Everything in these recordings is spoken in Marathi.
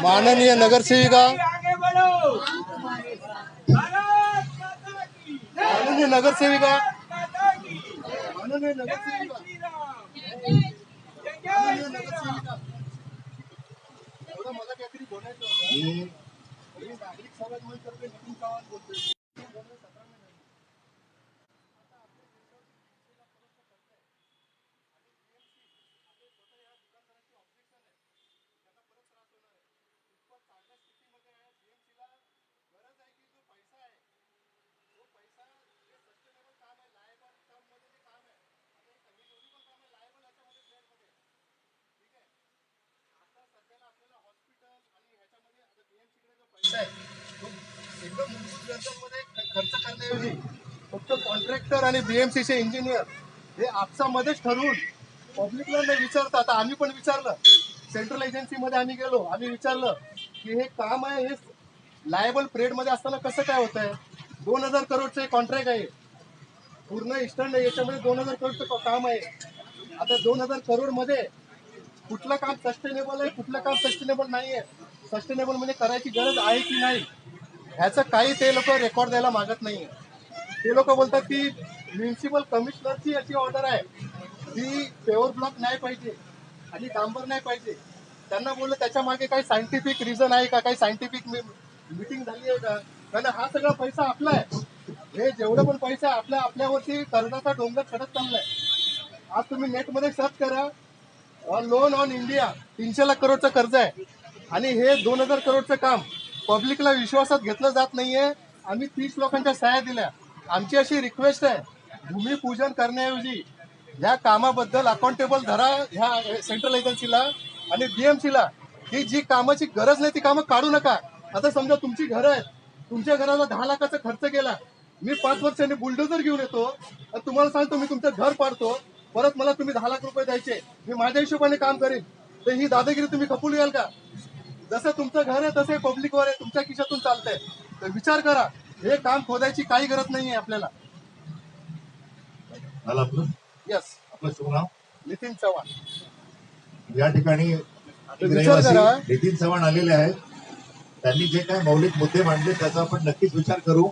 माननीय नगरसेविका। माननीय नगरसेविका। माननीय नगरसेविका। मी नागरिक समाज बोलतोय एकदम खर्च करण्याऐवजी फक्त कॉन्ट्रॅक्टर आणि बीएमसीचे इंजिनियर हे आपसामध्येच ठरवून पब्लिकला न विचारता. आता आम्ही पण विचारलं. सेंट्रल एजन्सीमध्ये आम्ही गेलो. आम्ही विचारलं की हे काम आहे हे लायबलमध्ये असताना कसं काय होत आहे दोन हजार करोडचं कॉन्ट्रॅक्ट आहे. पूर्ण इस्टर्न याच्यामध्ये दोन हजार करोडचं काम आहे? आता दोन हजार करोडमध्ये कुठलं काम सस्टेनेबल आहे कुठलं काम सस्टेनेबल नाही आहे सस्टेनेबल म्हणजे करायची गरज आहे की नाही? ह्याचं काही ते लोक रेकॉर्ड द्यायला मागत नाही ते लोक बोलतात की म्युन्सिपल कमिशनरची अशी ऑर्डर आहे. की पेवर ब्लॉक नाही पाहिजे आणि डांबर नाही पाहिजे. त्यांना बोललं त्याच्यामागे काही सायंटिफिक रिझन आहे का? काही सायंटिफिक मिटिंग झाली आहे का? कारण हा सगळा पैसा आपला आहे. हे जेवढं पण पैसा आहे आपल्या आपल्यावरती कर्जाचा डोंगर चढत चाललाय. आज तुम्ही नेटमध्ये सर्च करा. ऑन लोन ऑन इंडिया तीनशे लाख करोडचं कर्ज आहे. आणि हे दोन हजार करोडचं काम पब्लिकला विश्वासात घेतलं जात नाहीये. आम्ही तीस लोकांच्या सह्या दिल्या. आमची अशी रिक्वेस्ट आहे भूमिपूजन करण्याऐवजी या कामाबद्दल अकाउंटेबल धरा ह्या सेंट्रल एजन्सीला आणि बीएमसीला ही जी कामाची गरज नाही ती कामं काढू नका. आता समजा तुमची घरं आहेत. तुमच्या घराला दहा लाखाचा खर्च केला. मी पाच वर्षांनी बुलडोजर घेऊन येतो. आणि तुम्हाला सांगतो मी तुमचं घर पाडतो. परत मला तुम्ही दहा लाख रुपये द्यायचे. मी माझ्या हिशोबाने काम करेन. तर ही दादागिरी तुम्ही खपून याल का? जसं तुमचं घर आहे तसं पब्लिकवर आहे तुमच्या खिशातून चालतंय. तर विचार करा हे काम खोदायची काही गरज नाहीये आपल्याला. आपलं? यस आपलं शुभ नाव? नितीन चव्हाण. या ठिकाणी विचार करा. रहिवासी नितीन चव्हाण आलेले आहेत. त्यांनी जे काही मौलिक मुद्दे मांडले त्याचा आपण नक्कीच विचार करू.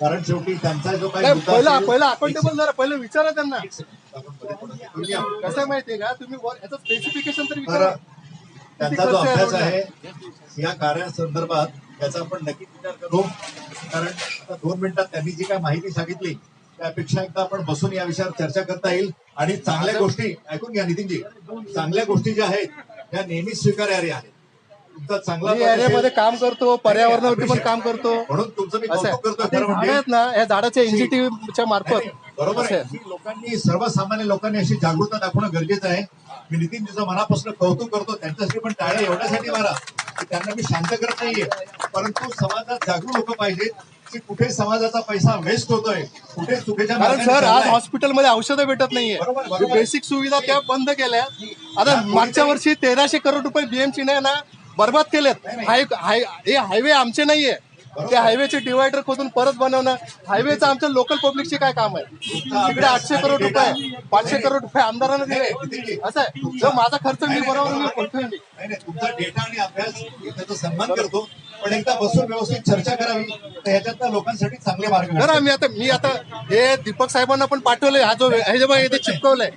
कारण शेवटी त्यांचा जो काही नाही, मुद्दा पहिला असेल- पहिला अकाउंटेबल जरा पहिलं विचारा त्यांना. आपण मध्ये. कसं आहे माहितीये का? तुम्ही वर- याचं स्पेसिफिकेशन तर तर विचारा. त्यांचा जो अभ्यास? आहे या कार्यासंदर्भात त्याचा आपण नक्कीच विचार करू. कारण आता दोन मिनिटात त्यांनी जी काय माहिती सांगितली त्यापेक्षा एकदा आपण बसून या विषयावर चर्चा करता येईल. आणि चांगल्या गोष्टी ऐकून घ्या नितीनजी. चांगल्या गोष्टी ज्या आहेत त्या नेहमीच स्वीकार्यार्या आहेत. तुमचा चांगला काम करतो पर्यावरणावरती पण काम करतो. म्हणून तुमचं मी झाडं म्हणजे. आहेत ना या झाडाच्या एनजीटीच्या मार्फत. बरोबर आहे. ही लोकांनी सर्वसामान्य लोकांनी अशी जागरूकता दाखवणं गरजेचं आहे. मी नितीन तुझं मनापासून कौतुक करतो त्यांच्यासाठी पण टाळ्या एवढ्यासाठी मारा की त्यांना मी शांत करत नाहीये. परंतु समाजात जागरूक लोक पाहिजेत की कुठे समाजाचा पैसा वेस्ट होतोय कुठे चुकीच्या कारण सर आज. हॉस्पिटलमध्ये औषधं भेटत नाहीये. बेसिक सुविधा त्या बंद केल्या. आता मागच्या वर्षी तेराशे करोड रुपये बीएमसी ने ना बर्बाद केलेत. हाय- हे हायवे आमचे नाहीये. ते हायवेचे डिवायडर खोदून परत बनवणं. हायवेचं आमच्या लोकल पब्लिकचे काय काम आहे? तिकडे आठशे करोड रुपये पाचशे करोड रुपये आमदारांना दिले. असं आहे. जर माझा खर्च मी बरोबर मी बोलतोय. मी नाही नाही. तुमचा डेटा आणि अभ्यास त्याचा सन्मान करतो. पण एकदा बसून व्यवस्थित चर्चा करावी. तर ह्याच्यात लोकांसाठी चांगले मार्ग बरं. मी आता मी आता हे दीपक साहेबांना पण पाठवलंय. हा जो हे जे बघा इथे चिपकवलंय.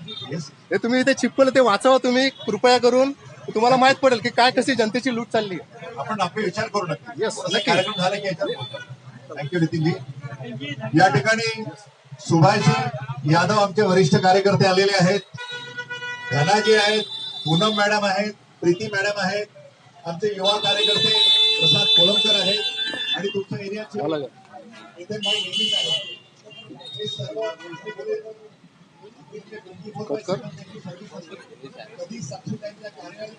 हे तुम्ही इथे चिपकवलं ते वाचावं तुम्ही. कृपया करून. तुम्हाला माहीत पडेल की काय कशी जनतेची लूट चालली आहे. आपण आपले विचार करू नक्की. नक्की. कार्यक्रम झाला की थँक्यू नितीनजी या ठिकाणी सुभाषजी यादव आमचे वरिष्ठ कार्यकर्ते आलेले आहेत. धनाजी आहेत पूनम मॅडम आहेत प्रीती मॅडम आहेत. आमचे युवा कार्यकर्ते प्रसाद कोलमकर आहेत. आणि तुमच्या एरियाचे. कधी साक्षीदारांच्या कार्यालयात